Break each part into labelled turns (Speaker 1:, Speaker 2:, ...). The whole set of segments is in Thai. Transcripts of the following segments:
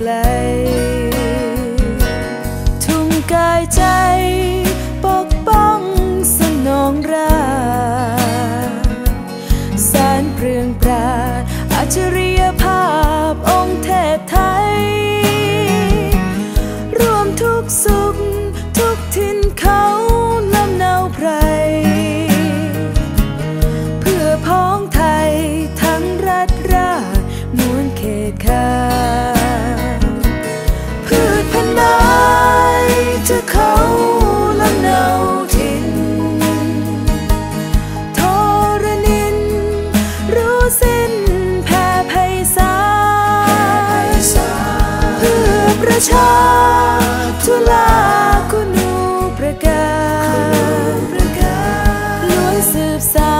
Speaker 1: glade Tulah kuno berkat, kuno berkat, luar sebesar.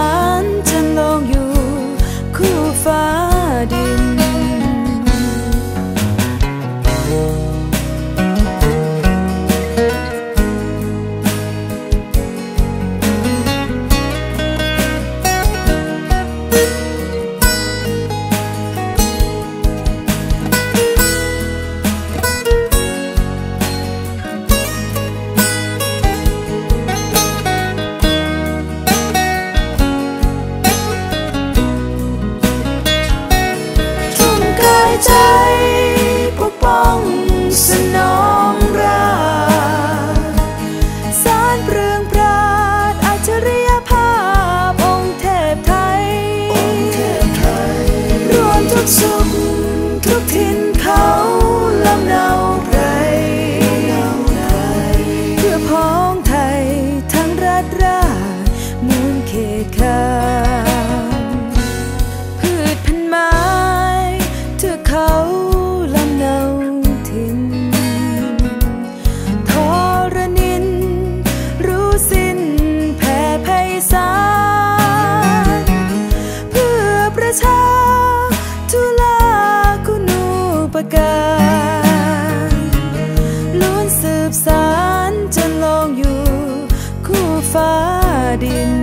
Speaker 1: สนองราสารเปลืองปราดอัจฉริยภาพองค์เทพไทย รวมทุกสุขทุกทินเขา การล้วนสืบสารจนลงอยู่คู่ฟ้าดิน